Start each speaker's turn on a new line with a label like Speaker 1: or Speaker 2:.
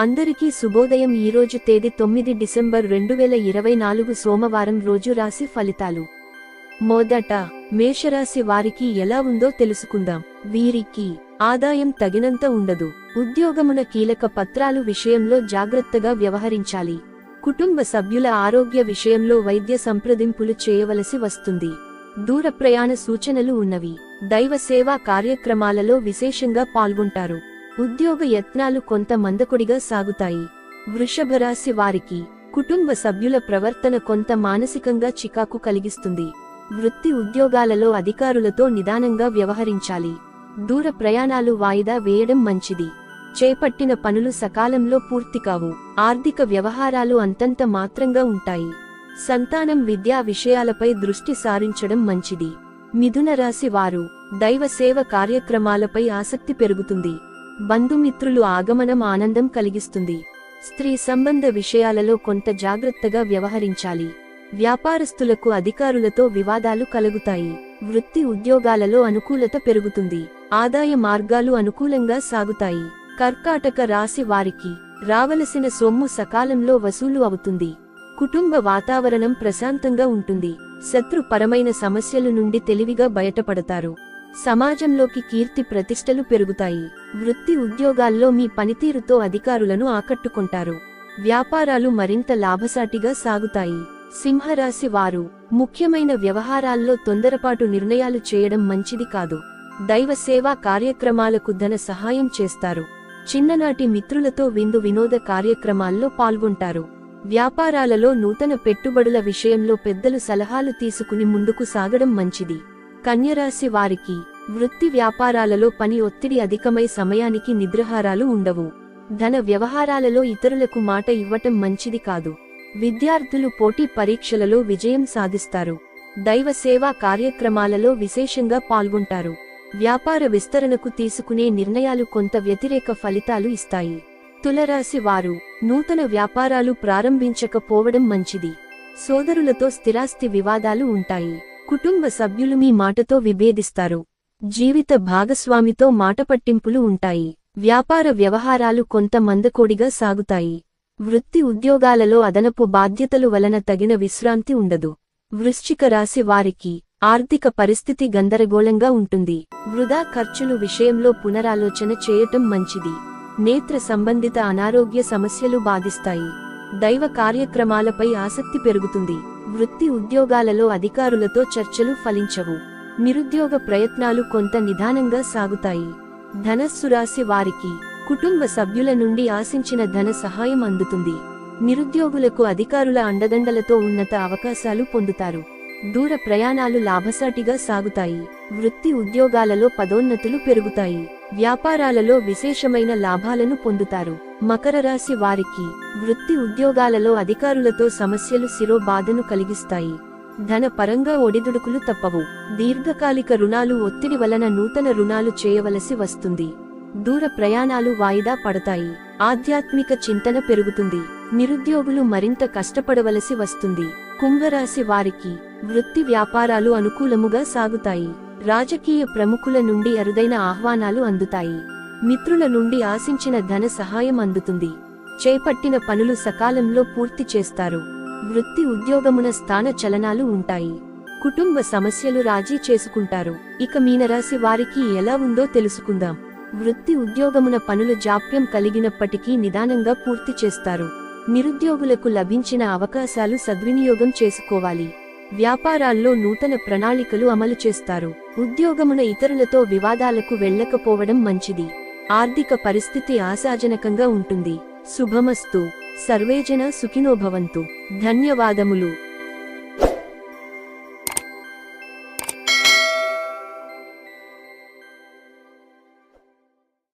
Speaker 1: అందరికీ శుభోదయం. ఈరోజు తేదీ తొమ్మిది డిసెంబర్ రెండు వేల ఇరవై నాలుగు సోమవారం రోజు రాశి ఫలితాలు. మొదట మేషరాశి వారికి ఎలా ఉందో తెలుసుకుందాం. వీరికి ఆదాయం తగినంత ఉండదు. ఉద్యోగమున కీలక పత్రాలు విషయంలో జాగ్రత్తగా వ్యవహరించాలి. కుటుంబ సభ్యుల ఆరోగ్య విషయంలో వైద్య సంప్రదింపులు చేయవలసి వస్తుంది. దూర ప్రయాణ సూచనలు ఉన్నవి. దైవ సేవా కార్యక్రమాలలో విశేషంగా పాల్గొంటారు. ఉద్యోగ యత్నాలు కొంత మందకొడిగా సాగుతాయి. వృషభరాశి వారికి కుటుంబ సభ్యుల ప్రవర్తన కొంత మానసికంగా చికాకు కలిగిస్తుంది. వృత్తి ఉద్యోగాలలో అధికారులతో నిదానంగా వ్యవహరించాలి. దూర ప్రయాణాలు వాయిదా వేయడం మంచిది. చేపట్టిన పనులు సకాలంలో పూర్తి కావు. ఆర్థిక వ్యవహారాలు అంతంత మాత్రంగా ఉంటాయి. సంతానం విద్యా విషయాలపై దృష్టి సారించడం మంచిది. మిథున రాశి వారు దైవ సేవ కార్యక్రమాలపై ఆసక్తి పెరుగుతుంది. బంధుమిత్రులు ఆగమనం ఆనందం కలిగిస్తుంది. స్త్రీ సంబంధ విషయాలలో కొంత జాగ్రత్తగా వ్యవహరించాలి. వ్యాపారస్తులకు అధికారులతో వివాదాలు కలుగుతాయి. వృత్తి ఉద్యోగాలలో అనుకూలత పెరుగుతుంది. ఆదాయ మార్గాలు అనుకూలంగా సాగుతాయి. కర్కాటక రాశి వారికి రావలసిన సొమ్ము సకాలంలో వసూలు అవుతుంది. కుటుంబ వాతావరణం ప్రశాంతంగా ఉంటుంది. శత్రుపరమైన సమస్యల నుండి తెలివిగా బయటపడతారు. సమాజంలోకి కీర్తి ప్రతిష్టలు పెరుగుతాయి. వృత్తి ఉద్యోగాల్లో మీ పనితీరుతో అధికారులను ఆకట్టుకుంటారు. వ్యాపారాలు మరింత లాభసాటిగా సాగుతాయి. సింహరాశి వారు ముఖ్యమైన వ్యవహారాల్లో తొందరపాటు నిర్ణయాలు చేయడం మంచిది కాదు. దైవ సేవా కార్యక్రమాలకు ధన సహాయం చేస్తారు. చిన్ననాటి మిత్రులతో విందు వినోద కార్యక్రమాల్లో పాల్గొంటారు. వ్యాపారాలలో నూతన పెట్టుబడుల విషయంలో పెద్దలు సలహాలు తీసుకుని ముందుకు సాగడం మంచిది. కన్యరాశి వారికి వృత్తి వ్యాపారాలలో పని ఒత్తిడి అధికమై సమయానికి నిద్రహారాలు ఉండవు. ధన వ్యవహారాలలో ఇతరులకు మాట ఇవ్వటం మంచిది కాదు. విద్యార్థులు పోటీ పరీక్షలలో విజయం సాధిస్తారు. దైవ సేవా కార్యక్రమాలలో విశేషంగా పాల్గొంటారు. వ్యాపార విస్తరణకు తీసుకునే నిర్ణయాలు కొంత వ్యతిరేక ఫలితాలు ఇస్తాయి. తులరాశి వారు నూతన వ్యాపారాలు ప్రారంభించకపోవడం మంచిది. సోదరులతో స్థిరాస్తి వివాదాలు ఉంటాయి. కుటుంబ సభ్యులు మీ మాటతో విభేదిస్తారు. జీవిత భాగస్వామితో మాటపట్టింపులు ఉంటాయి. వ్యాపార వ్యవహారాలు కొంత మందకోడిగా సాగుతాయి. వృత్తి ఉద్యోగాలలో అదనపు బాధ్యతలు వలన తగిన విశ్రాంతి ఉండదు. వృశ్చిక రాశి వారికి ఆర్థిక పరిస్థితి గందరగోళంగా ఉంటుంది. వృధా ఖర్చులు విషయంలో పునరాలోచన చేయటం మంచిది. నేత్ర సంబంధిత అనారోగ్య సమస్యలు బాధిస్తాయి. దైవ కార్యక్రమాలపై ఆసక్తి పెరుగుతుంది. వృత్తి ఉద్యోగాలలో అధికారులతో చర్చలు ఫలించవు. నిరుద్యోగ ప్రయత్నాలు కొంత నిదానంగా సాగుతాయి. ధనస్సు రాశి వారికి కుటుంబ సభ్యుల నుండి ఆశించిన ధన సహాయం అందుతుంది. నిరుద్యోగులకు అధికారుల అండదండలతో ఉన్నత అవకాశాలు పొందుతారు. దూర ప్రయాణాలు లాభసాటిగా సాగుతాయి. వృత్తి ఉద్యోగాలలో పదోన్నతులు పెరుగుతాయి. వ్యాపారాలలో విశేషమైన లాభాలను పొందుతారు. మకర రాశి వారికి వృత్తి ఉద్యోగాలలో అధికారులతో సమస్యలు శిరోబాధను కలిగిస్తాయి. ధన పరంగా ఒడిదుడుకులు తప్పవు. దీర్ఘకాలిక రుణాలు ఒత్తిడి వలన నూతన రుణాలు చేయవలసి వస్తుంది. దూర ప్రయాణాలు వాయిదా పడతాయి. ఆధ్యాత్మిక చింతన పెరుగుతుంది. నిరుద్యోగులు మరింత కష్టపడవలసి వస్తుంది. కుంభరాశి వారికి వృత్తి వ్యాపారాలు అనుకూలముగా సాగుతాయి. రాజకీయ ప్రముఖుల నుండి అరుదైన ఆహ్వానాలు అందుతాయి. మిత్రుల నుండి ఆశించిన ధన సహాయం అందుతుంది. చేపట్టిన పనులు సకాలంలో పూర్తి చేస్తారు. వృత్తి ఉద్యోగమున స్థాన చలనాలు ఉంటాయి. కుటుంబ సమస్యలు రాజీ చేసుకుంటారు. ఇక మీనరాశి వారికి ఎలా ఉందో తెలుసుకుందాం. వృత్తి ఉద్యోగమున పనుల జాప్యం కలిగినప్పటికీ నిదానంగా పూర్తి చేస్తారు. నిరుద్యోగులకు లభించిన అవకాశాలు సద్వినియోగం చేసుకోవాలి. వ్యాపారాల్లో నూతన ప్రణాళికలు అమలు చేస్తారు. ఉద్యోగమున ఇతరులతో వివాదాలకు వెళ్ళకపోవడం మంచిది. ఆర్థిక పరిస్థితి ఆశాజనకంగా ఉంటుంది. శుభమస్తు. సర్వేజన సుఖినోభవంతు. ధన్యవాదములు.